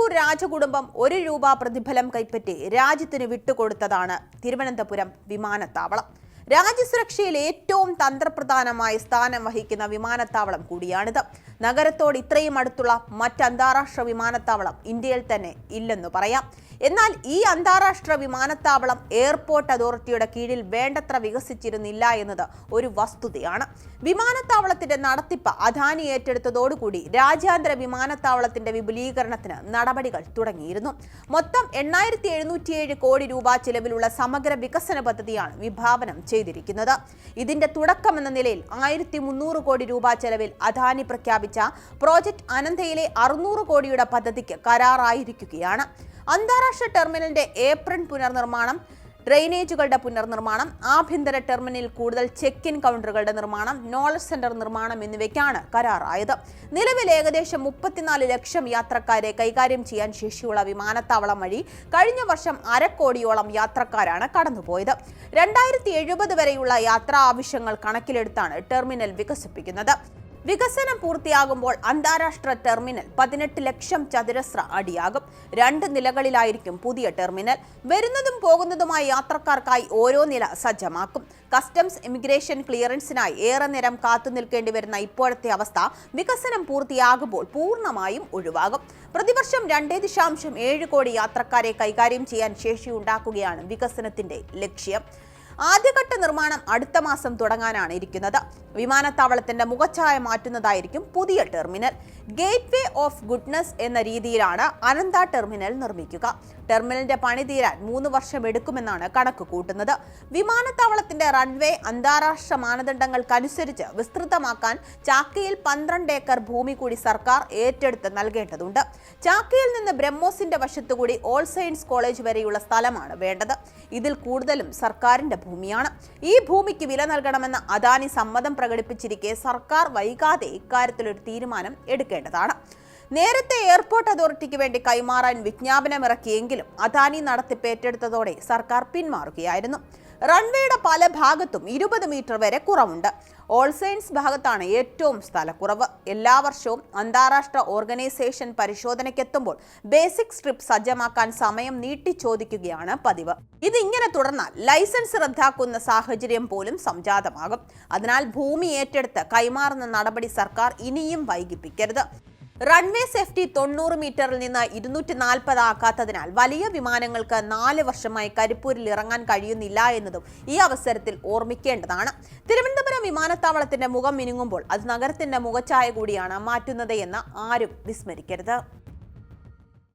കരിപ്പൂർ രാജകുടുംബം ഒരു രൂപ പ്രതിഫലം കൈപ്പറ്റി രാജ്യത്തിന് വിട്ടുകൊടുത്തതാണ് തിരുവനന്തപുരം വിമാനത്താവളം. രാജ്യസുരക്ഷയിൽ ഏറ്റവും തന്ത്രപ്രധാനമായ സ്ഥാനം വഹിക്കുന്ന വിമാനത്താവളം കൂടിയാണിത്. നഗരത്തോട് ഇത്രയും അടുത്തുള്ള മറ്റ് അന്താരാഷ്ട്ര വിമാനത്താവളം ഇന്ത്യയിൽ തന്നെ ഇല്ലെന്ന് പറയാം. എന്നാൽ ഈ അന്താരാഷ്ട്ര വിമാനത്താവളം എയർപോർട്ട് അതോറിറ്റിയുടെ കീഴിൽ വേണ്ടത്ര വികസിച്ചിരുന്നില്ല എന്നത് ഒരു വസ്തുതയാണ്. വിമാനത്താവളത്തിന്റെ നടത്തിപ്പ് അദാനി ഏറ്റെടുത്തതോടുകൂടി രാജ്യാന്തര വിമാനത്താവളത്തിന്റെ വിപുലീകരണത്തിന് നടപടികൾ തുടങ്ങിയിരുന്നു. മൊത്തം എണ്ണായിരത്തി എഴുന്നൂറ്റിയേഴ് കോടി രൂപ ചിലവിലുള്ള സമഗ്ര വികസന പദ്ധതിയാണ് വിഭാവനം ചെയ്തിരിക്കുന്നത്. ഇതിന്റെ തുടക്കമെന്ന നിലയിൽ ആയിരത്തി മുന്നൂറ് കോടി രൂപ ചെലവിൽ അദാനി പ്രഖ്യാപിച്ച പ്രോജക്ട് അനന്തയിലെ അറുന്നൂറ് കോടിയുടെ പദ്ധതിക്ക് കരാറായിരിക്കുകയാണ്. അന്താരാഷ്ട്ര ടെർമിനലിന്റെ ഏപ്രൺ പുനർനിർമ്മാണം ഡ്രെയിനേജുകളുടെ പുനർനിർമ്മാണം ആഭ്യന്തര ടെർമിനലിൽ കൂടുതൽ ചെക്ക് ഇൻ കൗണ്ടറുകളുടെ നിർമ്മാണം നോളജ് സെന്റർ നിർമ്മാണം എന്നിവയ്ക്കാണ് കരാറായത്. നിലവിൽ ഏകദേശം മുപ്പത്തിനാല് ലക്ഷം യാത്രക്കാരെ കൈകാര്യം ചെയ്യാൻ ശേഷിയുള്ള വിമാനത്താവളം വഴി കഴിഞ്ഞ വർഷം അരക്കോടിയോളം യാത്രക്കാരാണ് കടന്നുപോയത്. രണ്ടായിരത്തി എഴുപത് വരെയുള്ള യാത്രാ ആവശ്യങ്ങൾ കണക്കിലെടുത്താണ് ടെർമിനൽ വികസിപ്പിക്കുന്നത്. വികസനം പൂർത്തിയാകുമ്പോൾ അന്താരാഷ്ട്ര ടെർമിനൽ പതിനെട്ട് ലക്ഷം ചതുരശ്ര അടിയാകും. രണ്ട് നിലകളിലായിരിക്കും പുതിയ ടെർമിനൽ. വരുന്നതും പോകുന്നതുമായ യാത്രക്കാർക്കായി ഓരോ നില സജ്ജമാക്കും. കസ്റ്റംസ് ഇമിഗ്രേഷൻ ക്ലിയറൻസിനായി ഏറെ നേരം കാത്തു നിൽക്കേണ്ടി വരുന്ന ഇപ്പോഴത്തെ അവസ്ഥ വികസനം പൂർത്തിയാകുമ്പോൾ പൂർണമായും ഒഴിവാകും. പ്രതിവർഷം രണ്ടേ ദശാംശം ഏഴ് കോടി യാത്രക്കാരെ കൈകാര്യം ചെയ്യാൻ ശേഷിയുണ്ടാക്കുകയാണ് വികസനത്തിന്റെ ലക്ഷ്യം. ആദ്യഘട്ട നിർമ്മാണം അടുത്ത മാസം തുടങ്ങാനാണ് ഇരിക്കുന്നത്. വിമാനത്താവളത്തിന്റെ മുഖച്ഛായ മാറ്റുന്നതായിരിക്കും പുതിയ terminal. Gateway of goodness എന്ന രീതിയിലാണ് അനന്ത ടെർമിനൽ നിർമ്മിക്കുക. ടെർമിനലിന്റെ പണി തീരാൻ മൂന്ന് വർഷം എടുക്കുമെന്നാണ് കണക്ക് കൂട്ടുന്നത്. വിമാനത്താവളത്തിന്റെ റൺവേ അന്താരാഷ്ട്ര മാനദണ്ഡങ്ങൾക്കനുസരിച്ച് വിസ്തൃതമാക്കാൻ ചാക്കയിൽ പന്ത്രണ്ട് ഏക്കർ ഭൂമി കൂടി സർക്കാർ ഏറ്റെടുത്ത് നൽകേണ്ടതുണ്ട്. ചാക്കയിൽ നിന്ന് ബ്രഹ്മോസിന്റെ വശത്തുകൂടി ഓൾ സയൻസ് കോളേജ് വരെയുള്ള സ്ഥലമാണ് വേണ്ടത്. ഇതിൽ കൂടുതലും സർക്കാരിന്റെ ഭൂമിയാണ്. ഈ ഭൂമിക്ക് വില നൽകണമെന്ന് അദാനി സമ്മതം പ്രകടിപ്പിച്ചിരിക്കെ സർക്കാർ വൈകാതെ ഇക്കാര്യത്തിലൊരു തീരുമാനം എടുക്കേണ്ടതാണ്. നേരത്തെ എയർപോർട്ട് അതോറിറ്റിക്ക് വേണ്ടി കൈമാറാൻ വിജ്ഞാപനമിറക്കിയെങ്കിലും അദാനി നടത്തിപ്പ് ഏറ്റെടുത്തതോടെ സർക്കാർ പിന്മാറുകയായിരുന്നു. റൺവേയുടെ പല ഭാഗത്തും ഇരുപത് മീറ്റർ വരെ കുറവുണ്ട്. ഓൾ സയൻസ് ഭാഗത്താണ് ഏറ്റവും സ്ഥലക്കുറവ്. എല്ലാ വർഷവും അന്താരാഷ്ട്ര ഓർഗനൈസേഷൻ പരിശോധനയ്ക്കെത്തുമ്പോൾ ബേസിക് സ്ട്രിപ്പ് സജ്ജമാക്കാൻ സമയം നീട്ടി ചോദിക്കുകയാണ് പതിവ്. ഇതിങ്ങനെ തുടർന്നാൽ ലൈസൻസ് റദ്ദാക്കുന്ന സാഹചര്യം പോലും സംജാതമാകും. അതിനാൽ ഭൂമി ഏറ്റെടുത്ത് കൈമാറുന്ന നടപടി സർക്കാർ ഇനിയും വൈകിപ്പിക്കരുത്. റൺവേ സേഫ്റ്റി തൊണ്ണൂറ് മീറ്ററിൽ നിന്ന് ഇരുന്നൂറ്റി നാൽപ്പത് ആക്കാത്തതിനാൽ വലിയ വിമാനങ്ങൾക്ക് നാല് വർഷമായി കരിപ്പൂരിൽ ഇറങ്ങാൻ കഴിയുന്നില്ല എന്നതും ഈ അവസരത്തിൽ ഓർമ്മിക്കേണ്ടതാണ്. തിരുവനന്തപുരം വിമാനത്താവളത്തിന്റെ മുഖം മിനുങ്ങുമ്പോൾ അത് നഗരത്തിന്റെ മുഖച്ഛായ കൂടിയാണ് മാറ്റുന്നത് എന്ന് ആരും വിസ്മരിക്കരുത്.